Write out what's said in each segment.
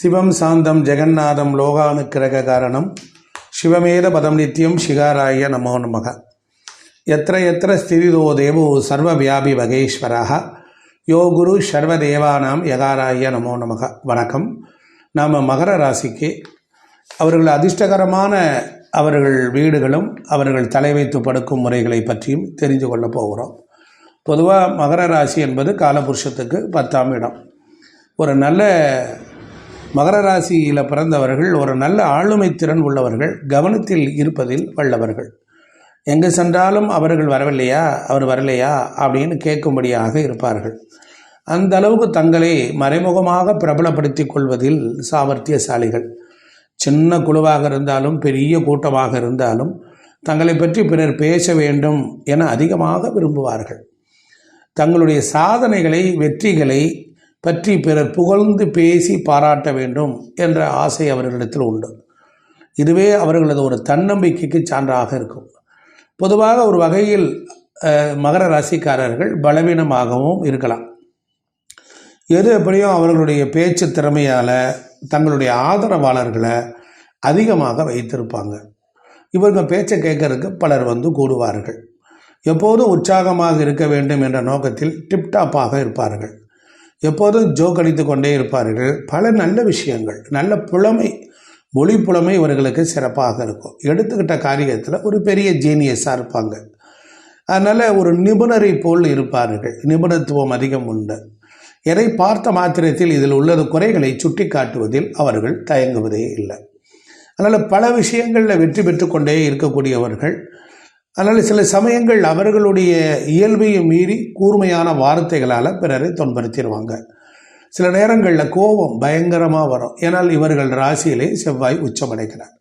சிவம் சாந்தம் ஜெகநாதம் லோகானுக்கிரக காரணம் சிவமேத பதம் நித்தியம் சிகாராய நமோ நமக. எத்திர எத்திர ஸ்திரிதோ தேவோ சர்வவியாபி வகேஸ்வராக யோ குரு சர்வதேவானாம் யகாராய நமோ நமக. வணக்கம். நாம் மகர ராசிக்கு அவர்கள் அதிர்ஷ்டகரமான அவர்கள் வீடுகளும் அவர்கள் தலை வைத்து படுக்கும் முறைகளை பற்றியும் தெரிந்து கொள்ளப் போகிறோம். பொதுவாக மகர ராசி என்பது காலபுருஷத்துக்கு பத்தாம் இடம். ஒரு நல்ல மகர ராசியில் பிறந்தவர்கள் ஒரு நல்ல ஆளுமை திறன் உள்ளவர்கள் கவனத்தில் இருப்பதில் வல்லவர்கள். எங்கு சென்றாலும் அவர்கள் வரவில்லையா அவர் வரலையா அப்படின்னு கேட்கும்படியாக இருப்பார்கள். அந்த அளவுக்கு தங்களை மறைமுகமாக பிரபலப்படுத்தி கொள்வதில் சாமர்த்தியசாலிகள். சின்ன குழுவாக இருந்தாலும் பெரிய கூட்டமாக இருந்தாலும் தங்களை பற்றி பிறர் பேச வேண்டும் என அதிகமாக விரும்புவார்கள். தங்களுடைய சாதனைகளை வெற்றிகளை பற்றி பிறர் புகழ்ந்து பேசி பாராட்ட வேண்டும் என்ற ஆசை அவர்களிடத்தில் உண்டு. இதுவே அவர்களது ஒரு தன்னம்பிக்கைக்கு சான்றாக இருக்கும். பொதுவாக ஒரு வகையில் மகர ராசிக்காரர்கள் பலவீனமாகவும் இருக்கலாம். எது எப்படியும் அவர்களுடைய பேச்சு திறமையால் தங்களுடைய ஆதரவாளர்களை அதிகமாக வைத்திருப்பாங்க. இவங்க பேச்சை கேட்கறதுக்கு பலர் வந்து கூடுவார்கள். எப்போதும் உற்சாகமாக இருக்க வேண்டும் என்ற நோக்கத்தில் டிப்டாப்பாக இருப்பார்கள். எப்போதும் ஜோக் அடித்து கொண்டே இருப்பார்கள். பல நல்ல விஷயங்கள் நல்ல புலமை மொழி புலமை இவர்களுக்கு சிறப்பாக இருக்கும். எடுத்துக்கிட்ட காரியத்தில் ஒரு பெரிய ஜீனியஸாக இருப்பாங்க. அதனால் ஒரு நிபுணரை போல் இருப்பார்கள். நிபுணத்துவம் அதிகம் உண்டு. எதை பார்த்த மாத்திரத்தில் இதில் உள்ளது குறைகளை சுட்டி காட்டுவதில் அவர்கள் தயங்குவதே இல்லை. அதனால் பல விஷயங்களில் வெற்றி பெற்று கொண்டே இருக்கக்கூடியவர்கள் அதனால் சில சமயங்கள் அவர்களுடைய இயல்பையை மீறி கூர்மையான வார்த்தைகளால் பிறரை துன்படுத்திடுவாங்க சில நேரங்களில் கோபம் பயங்கரமாக வரும். ஏனால் இவர்கள் ராசியிலே செவ்வாய் உச்சமடைகிறார்.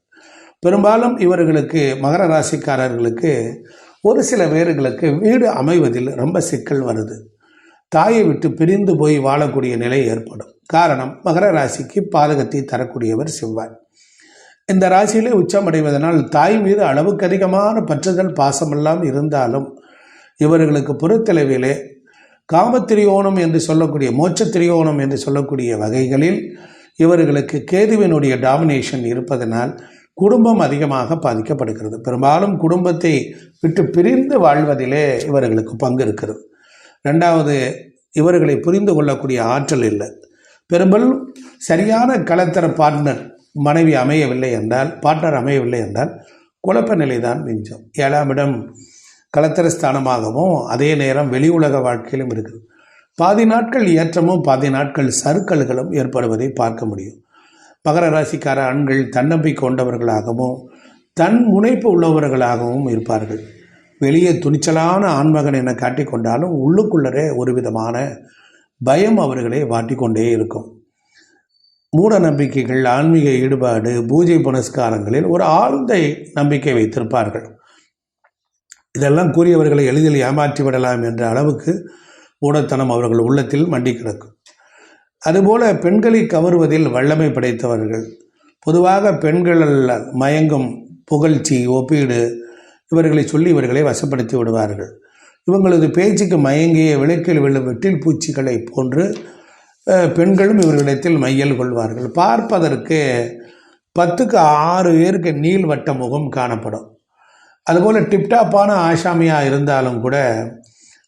பெரும்பாலும் இவர்களுக்கு மகர ராசிக்காரர்களுக்கு ஒரு சில பேர்களுக்கு வீடு அமைவதில் ரொம்ப சிக்கல் வருது. தாயை விட்டு பிரிந்து போய் வாழக்கூடிய நிலை ஏற்படும். காரணம் மகர ராசிக்கு பாதகத்தை தரக்கூடியவர் செவ்வாய். இந்த ராசியிலே உச்சமடைவதனால் தாய் மீது அளவுக்கு அதிகமான பற்றுதல் பாசமெல்லாம் இருந்தாலும் இவர்களுக்கு புறத்தளவிலே காமத்திரியோணம் என்று சொல்லக்கூடிய மோட்சத்திரியோணம் என்று சொல்லக்கூடிய வகைகளில் இவர்களுக்கு கேதுவினுடைய டாமினேஷன் இருப்பதனால் குடும்பம் அதிகமாக பாதிக்கப்படுகிறது. பெரும்பாலும் குடும்பத்தை விட்டு பிரிந்து வாழ்வதிலே இவர்களுக்கு பங்கு இருக்கிறது. ரெண்டாவது இவர்களை புரிந்து கொள்ளக்கூடிய ஆற்றல் இல்லை. பெரும்பாலும் சரியான கலத்தர பார்ட்னர் மனைவி அமையவில்லை என்றால் பார்ட்னர் அமையவில்லை என்றால் குழப்ப நிலை தான் மிஞ்சும். ஏழாம் இடம் கலத்தர ஸ்தானமாகவும் அதே நேரம் வெளி உலக வாழ்க்கையிலும் இருக்குது. பாதி நாட்கள் ஏற்றமும் பாதி நாட்கள் சறுக்கல்களும் ஏற்படுவதை பார்க்க முடியும். மகர ராசிக்கார ஆண்கள் தன்னம்பிக்கை கொண்டவர்களாகவும் தன் முனைப்பு உள்ளவர்களாகவும் இருப்பார்கள். வெளியே துணிச்சலான ஆண்மகன் என காட்டிக்கொண்டாலும் உள்ளுக்குள்ளரே ஒரு விதமான பயம் அவர்களை வாட்டிக்கொண்டே இருக்கும். மூட நம்பிக்கைகள் ஆன்மீக ஈடுபாடு பூஜை புனஸ்காரங்களில் ஒரு ஆழ்ந்த நம்பிக்கை வைத்திருப்பார்கள். இதெல்லாம் கூறியவர்களை எளிதில் ஏமாற்றி விடலாம் என்ற அளவுக்கு மூடத்தனம் அவர்கள் உள்ளத்தில் மண்டி கிடக்கும். அதுபோல பெண்களை கவருவதில் வல்லமை படைத்தவர்கள். பொதுவாக பெண்கள் மயங்கும் புகழ்ச்சி ஒப்பீடு இவர்களை சொல்லி இவர்களை வசப்படுத்தி விடுவார்கள். இவங்களது பேச்சுக்கு மயங்கிய விளக்கில் விழும் வெட்டில் பூச்சிகளை போன்று பெண்களும் இவர்களிடத்தில் மையல் கொள்வார்கள். பார்ப்பதற்கு பத்துக்கு ஆறு பேருக்கு நீள்வட்ட முகம் காணப்படும். அதுபோல் டிப்டாப்பான ஆசாமியாக இருந்தாலும் கூட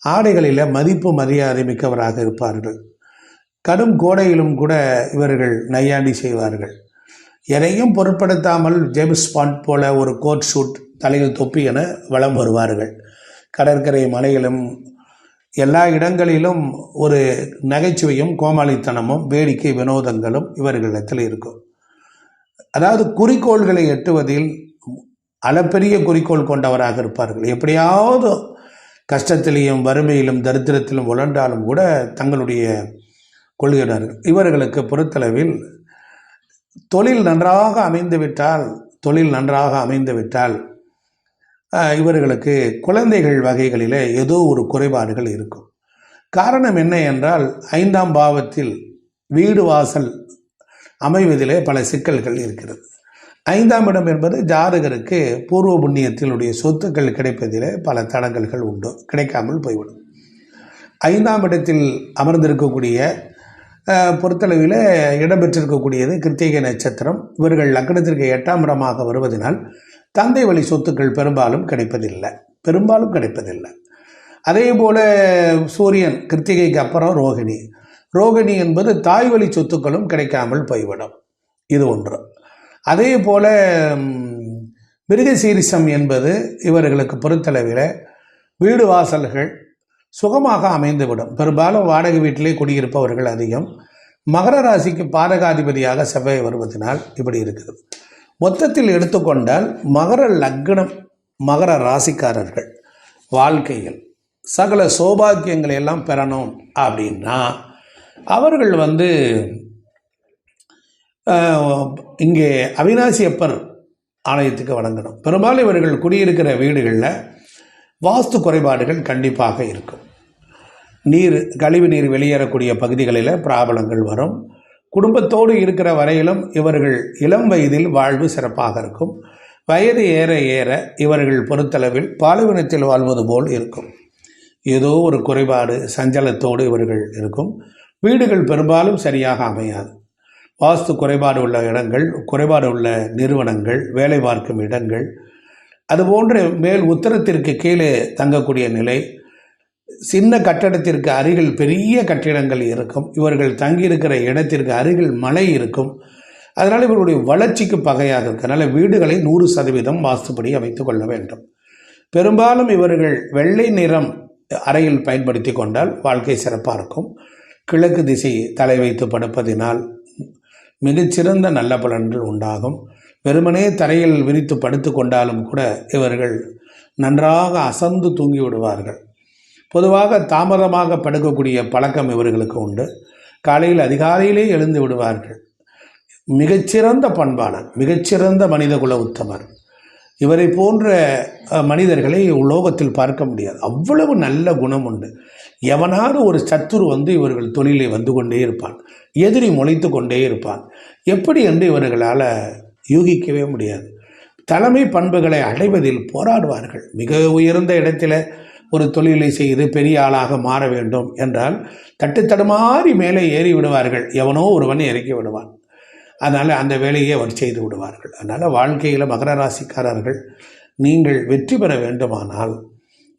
ஆடைகளில் மதிப்பு மரியாதை மிக்கவராக இருப்பார்கள். கடும் கோடையிலும் கூட இவர்கள் நையாண்டி செய்வார்கள். எதையும் பொருட்படுத்தாமல் ஜேம்ஸ் பாண்ட் போல ஒரு கோட் ஷூட் தலையில் தொப்பி என வலம் வருவார்கள். கடற்கரை மலையிலும் எல்லா இடங்களிலும் ஒரு நகைச்சுவையும் கோமாளித்தனமும் வேடிக்கை வினோதங்களும் இவர்களிடத்தில் இருக்கும். அதாவது குறிக்கோள்களை எட்டுவதில் அளப்பெரிய குறிக்கோள் கொண்டவராக இருப்பார்கள். எப்படியாவது கஷ்டத்திலையும் வறுமையிலும் தரித்திரத்திலும் உழண்டாலும் கூட தங்களுடைய கொள்கிறார்கள் இவர்களுக்கு பொறுத்தளவில் தொழில் நன்றாக அமைந்துவிட்டால் தொழில் நன்றாக அமைந்துவிட்டால் இவர்களுக்கு குழந்தைகள் வகைகளிலே ஏதோ ஒரு குறைபாடுகள் இருக்கும். காரணம் என்ன என்றால் ஐந்தாம் பாவத்தில் வீடு வாசல் அமைவதிலே பல சிக்கல்கள் இருக்கிறது. ஐந்தாம் இடம் என்பது ஜாதகருக்கு பூர்வ புண்ணியத்தினுடைய சொத்துக்கள் கிடைப்பதிலே பல தடங்கல்கள் உண்டு கிடைக்காமல் போய்விடும். ஐந்தாம் இடத்தில் அமர்ந்திருக்கக்கூடிய பொறுத்தளவில் இடம்பெற்றிருக்கக்கூடியது கிருத்திகை நட்சத்திரம். இவர்கள் லக்னத்திற்கு எட்டாம் இடமாக வருவதனால் தந்தை வழி சொத்துக்கள் பெரும்பாலும் கிடைப்பதில்லை. பெரும்பாலும் கிடைப்பதில்லை. அதே போல் சூரியன் கிருத்திகைக்கு அப்புறம் ரோகிணி. ரோகிணி என்பது தாய் வழி சொத்துக்களும் கிடைக்காமல் போய்விடும். இது ஒன்று. அதே போல் மிருகசீரிசம் என்பது இவர்களுக்கு பொறுத்தளவில் வீடு வாசல்கள் சுகமாக அமைந்துவிடும். பெரும்பாலும் வாடகை வீட்டிலே குடியிருப்பவர்கள் அதிகம். மகர ராசிக்கு பாதகாதிபதியாக செவ்வாய் வருவதனால் இப்படி இருக்கிறது மொத்தத்தில் எடுத்துக்கொண்டால் மகர லக்னம் மகர ராசிக்காரர்கள் வாழ்க்கையில் சகல சௌபாக்கியங்களை எல்லாம் பெறணும் அப்படின்னா அவர்கள் வந்து இங்கே அவினாசி அப்பர் ஆலயத்துக்கு வழங்கணும் பெரும்பாலும் இவர்கள் குடியிருக்கிற வீடுகளில் வாஸ்து குறைபாடுகள் கண்டிப்பாக இருக்கும். நீர் கழிவு நீர் வெளியேறக்கூடிய பகுதிகளில் பிராபலங்கள் வரும். குடும்பத்தோடு இருக்கிற வரையிலும் இவர்கள் இளம் வயதில் வாழ்வு சிறப்பாக இருக்கும். வயது ஏற ஏற இவர்கள் பொறுத்தளவில் பாலைவனத்தில் வாழ்வது போல் இருக்கும். ஏதோ ஒரு குறைபாடு சஞ்சலத்தோடு இவர்கள் இருக்கும். வீடுகள் பெரும்பாலும் சரியாக அமையாது. வாஸ்து குறைபாடு உள்ள இடங்கள் குறைபாடு உள்ள நிறுவனங்கள் வேலை பார்க்கும் இடங்கள் அதுபோன்று மேல் உத்தரத்திற்கு கீழே தங்கக்கூடிய நிலை சின்ன கட்டடத்திற்கு அருகில் பெரிய கட்டிடங்கள் இருக்கும். இவர்கள் தங்கியிருக்கிற இடத்திற்கு அருகில் மலை இருக்கும். அதனால் இவர்களுடைய வளர்ச்சிக்கு பகையாக இருக்கு அதனால் வீடுகளை நூறு சதவீதம் வாஸ்துப்படி அமைத்து கொள்ள வேண்டும். பெரும்பாலும் இவர்கள் வெள்ளை நிறம் அறையில் பயன்படுத்தி கொண்டால் வாழ்க்கை சிறப்பாக இருக்கும். கிழக்கு திசை தலை வைத்து படுப்பதினால் மிகச்சிறந்த நல்ல பலன்கள் உண்டாகும். வெறுமனே தரையில் விரித்து படுத்து கொண்டாலும் கூட இவர்கள் நன்றாக அசந்து தூங்கி விடுவார்கள். பொதுவாக தாமதமாக படுக்கக்கூடிய பழக்கம் இவர்களுக்கு உண்டு. காலையில் அதிகாலையிலே எழுந்து விடுவார்கள். மிகச்சிறந்த பண்பாளர் மிகச்சிறந்த மனிதகுல உத்தமர். இவரை போன்ற மனிதர்களை உலோகத்தில் பார்க்க முடியாது. அவ்வளவு நல்ல குணம் உண்டு. எவனாவது ஒரு சத்துரு வந்து இவர்கள் தொழிலை வந்து கொண்டே இருப்பான். எதிரி முளைத்து கொண்டே இருப்பான். எப்படி என்று இவர்களால் யூகிக்கவே முடியாது. தலைமை பண்புகளை அடைவதில் போராடுவார்கள். மிக உயர்ந்த இடத்துல ஒரு தொழிலை செய்து பெரிய ஆளாக மாற வேண்டும் என்றால் தட்டு தடுமாறி மேலே ஏறி விடுவார்கள். எவனோ ஒருவன் இறக்கி விடுவான். அதனால் அந்த வேலையை அவர் செய்து விடுவார்கள். அதனால் வாழ்க்கையில் மகர ராசிக்காரர்கள் நீங்கள் வெற்றி பெற வேண்டுமானால்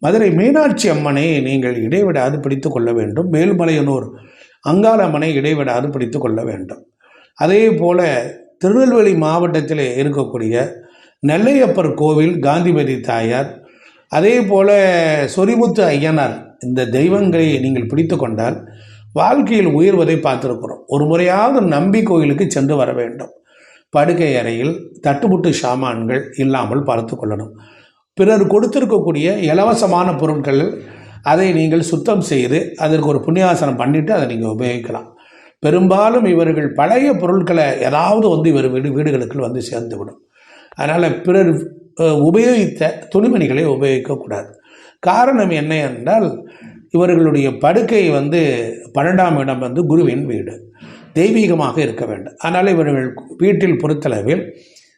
மதுரை மீனாட்சி அம்மனை நீங்கள் இடைவிடாது பிடித்து கொள்ள வேண்டும். மேல்மலையனூர் அங்காள அம்மனை இடைவிடாது பிடித்து கொள்ள வேண்டும். அதே போல திருநெல்வேலி மாவட்டத்தில் இருக்கக்கூடிய நெல்லையப்பர் கோவில் காந்திபதி தாயார் அதே போல சொரிமுத்து ஐயனார் இந்த தெய்வங்களை நீங்கள் பிடித்து கொண்டால் வாழ்க்கையில் உயர்வதை பார்த்துருக்கிறோம். ஒரு முறையாவது நம்பி கோயிலுக்கு சென்று வர வேண்டும். படுக்கை அறையில் தட்டுமுட்டு சாமான்கள் இல்லாமல் பார்த்து கொள்ளணும். பிறர் கொடுத்திருக்கக்கூடிய இலவசமான பொருட்கள் அதை நீங்கள் சுத்தம் செய்து அதற்கு ஒரு புண்ணியாசனம் பண்ணிவிட்டு அதை நீங்கள் உபயோகிக்கலாம். பெரும்பாலும் இவர்கள் பழைய பொருட்களை ஏதாவது வந்து இவர் வீடு வீடுகளுக்கு வந்து சேர்ந்து விடும் அதனால் பிறர் உபயோகித்த துணிமணிகளை உபயோகிக்கக்கூடாது. காரணம் என்ன என்றால் இவர்களுடைய படுக்கை வந்து பன்னெண்டாம் இடம் வந்து குருவின் வீடு. தெய்வீகமாக இருக்க வேண்டும். அதனால் இவர்கள் வீட்டில் பொறுத்தளவில்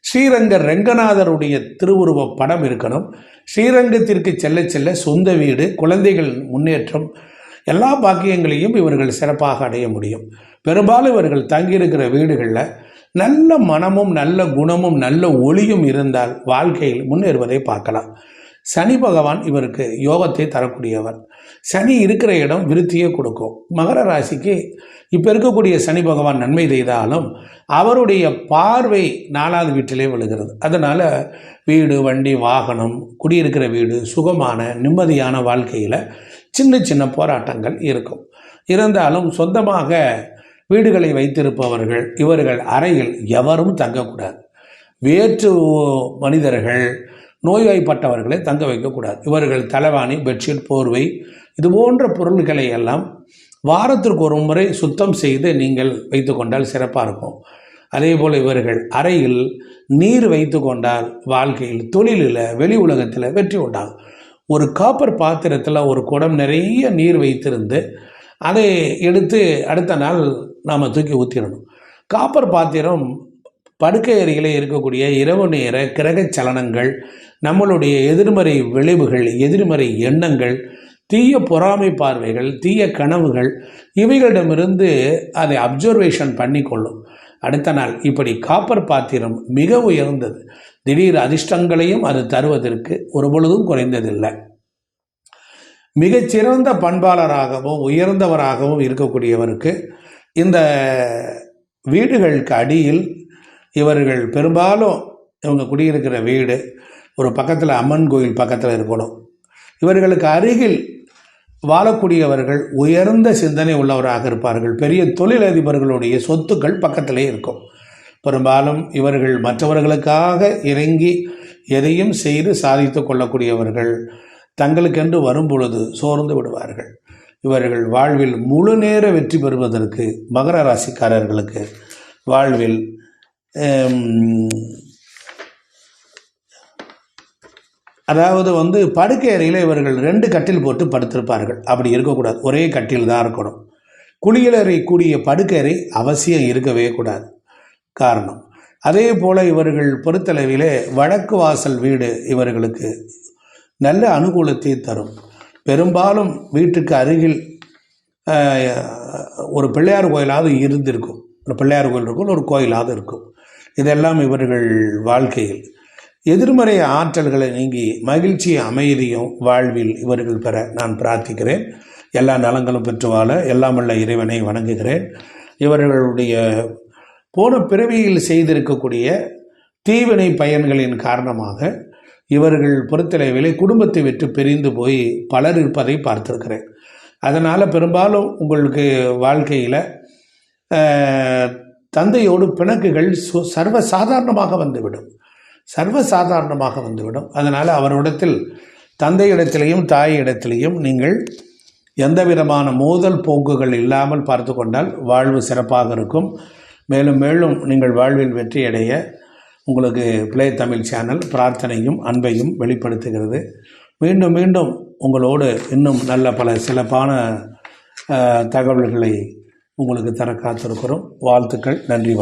ஸ்ரீரங்க ரெங்கநாதருடைய திருவுருவ படம் இருக்கணும். ஸ்ரீரங்கத்திற்கு செல்ல செல்ல சொந்த வீடு குழந்தைகள் முன்னேற்றம் எல்லா பாக்கியங்களையும் இவர்கள் சிறப்பாக அடைய முடியும். பெரும்பாலும் இவர்கள் தங்கியிருக்கிற வீடுகளில் நல்ல மனமும் நல்ல குணமும் நல்ல ஒளியும் இருந்தால் வாழ்க்கையில் முன்னேறுவதை பார்க்கலாம். சனி பகவான் இவருக்கு யோகத்தை தரக்கூடியவர். சனி இருக்கிற இடம் விருத்தியை கொடுக்கும். மகர ராசிக்கு இப்போ இருக்கக்கூடிய சனி பகவான் நன்மை செய்தாலும் அவருடைய பார்வை நாலாவது வீட்டிலே விழுகிறது. அதனால் வீடு வண்டி வாகனம் குடியிருக்கிற வீடு சுகமான நிம்மதியான வாழ்க்கையில் சின்ன சின்ன போராட்டங்கள் இருக்கும். இருந்தாலும் சொந்தமாக வீடுகளை வைத்திருப்பவர்கள் இவர்கள் அறையில் எவரும் தங்கக்கூடாது. வேற்று மனிதர்கள் நோய்வாய்ப்பட்டவர்களை தங்க வைக்கக்கூடாது. இவர்கள் தலைவாணி பெட்ஷீட் போர்வை இது போன்ற பொருள்களை எல்லாம் வாரத்திற்கு ஒரு முறை சுத்தம் செய்து நீங்கள் வைத்து கொண்டால் சிறப்பாக இருக்கும். அதே போல் இவர்கள் அறையில் நீர் வைத்து கொண்டால் வாழ்க்கையில் தொழிலில் வெளி உலகத்தில் வெற்றி உண்டாகும். ஒரு காப்பர் பாத்திரத்தில் ஒரு குடம் நிறைய நீர் வைத்திருந்து அதை எடுத்து அடுத்த நாள் நாம் தூக்கி ஊற்றிடணும் காப்பர் பாத்திரம் படுக்கை அருகிலே இருக்கக்கூடிய இரவு நேர கிரக சலனங்கள் நம்மளுடைய எதிர்மறை விளைவுகள் எதிர்மறை எண்ணங்கள் தீய பொறாமை பார்வைகள் தீய கனவுகள் இவைகளிடமிருந்து அதை அப்சர்வேஷன் பண்ணிக்கொள்ளும். அடுத்த நாள் இப்படி காப்பர் பாத்திரம் மிக உயர்ந்தது. திடீர் அதிர்ஷ்டங்களையும் அது தருவதற்கு ஒரு பொழுதும் குறைந்ததில்லை. மிகச்சிறந்த பண்பாளராகவும் உயர்ந்தவராகவும் இருக்கக்கூடியவருக்கு இந்த வீடுகளுக்கு அடியில் இவர்கள் பெரும்பாலும் இவங்க குடியிருக்கிற வீடு ஒரு பக்கத்தில் அம்மன் கோயில் பக்கத்தில் இருக்கணும். இவர்களுக்கு அருகில் வாழக்கூடியவர்கள் உயர்ந்த சிந்தனை உள்ளவராக இருப்பார்கள். பெரிய தொழிலதிபர்களுடைய சொத்துக்கள் பக்கத்திலே இருக்கும். பெரும்பாலும் இவர்கள் மற்றவர்களுக்காக இறங்கி எதையும் செய்து சாதித்து கொள்ளக்கூடியவர்கள் தங்களுக்கென்று வரும் பொழுது சோர்ந்து விடுவார்கள். இவர்கள் வாழ்வில் முழு நேர வெற்றி பெறுவதற்கு மகர ராசிக்காரர்களுக்கு வாழ்வில் அதாவது வந்து படுக்கை அறையில் இவர்கள் ரெண்டு கட்டில் போட்டு படுத்திருப்பார்கள். அப்படி இருக்கக்கூடாது. ஒரே கட்டில் தான் இருக்கணும். குளியலறை கூடிய படுக்கை அறை அவசியம் இருக்கவே கூடாது. காரணம் அதே போல் இவர்கள் பொறுத்தளவிலே வடக்கு வாசல் வீடு இவர்களுக்கு நல்ல அனுகூலத்தை தரும். பெரும்பாலும் வீட்டுக்கு அருகில் ஒரு பிள்ளையார் கோயிலாவது இருந்திருக்கும். ஒரு பிள்ளையார் கோயில் இருக்கும் ஒரு கோயிலாவது இருக்கும். இதெல்லாம் இவர்கள் வாழ்க்கையில். எதிர்மறை ஆற்றல்களை நீங்கி மகிழ்ச்சி அமைதியும் வாழ்வில் இவர்கள் பெற நான் பிரார்த்திக்கிறேன். எல்லா நலங்களும் பெற்று வாழ எல்லாம் உள்ள இறைவனை வணங்குகிறேன். இவர்களுடைய போன பிறவியில் செய்திருக்கக்கூடிய தீவினை பயன்களின் காரணமாக இவர்கள் பொறுத்தளவிலே குடும்பத்தை விட்டு பிரிந்து போய் பலர் இருப்பதை பார்த்துருக்கிறேன். அதனால் பெரும்பாலும் உங்களுக்கு வாழ்க்கையில் தந்தையோடு பிணக்குகள் சர்வ சாதாரணமாக வந்துவிடும். சர்வசாதாரணமாக வந்துவிடும். அதனால் அவரிடத்தில் தந்தை இடத்திலையும் தாய் இடத்திலையும் நீங்கள் எந்த விதமான மோதல் போக்குகள் இல்லாமல் பார்த்து கொண்டால் வாழ்வு சிறப்பாக இருக்கும். மேலும் மேலும் நீங்கள் வாழ்வில் வெற்றியடைய உங்களுக்கு பிளே தமிழ் சேனல் பிரார்த்தனையும் அன்பையும் வெளிப்படுத்துகிறது. மீண்டும் மீண்டும் உங்களோடு இன்னும் நல்ல பல சிறப்பான தகவல்களை உங்களுக்கு தர காத்திருக்கிறோம். வாழ்த்துக்கள் நன்றி வணக்கம்.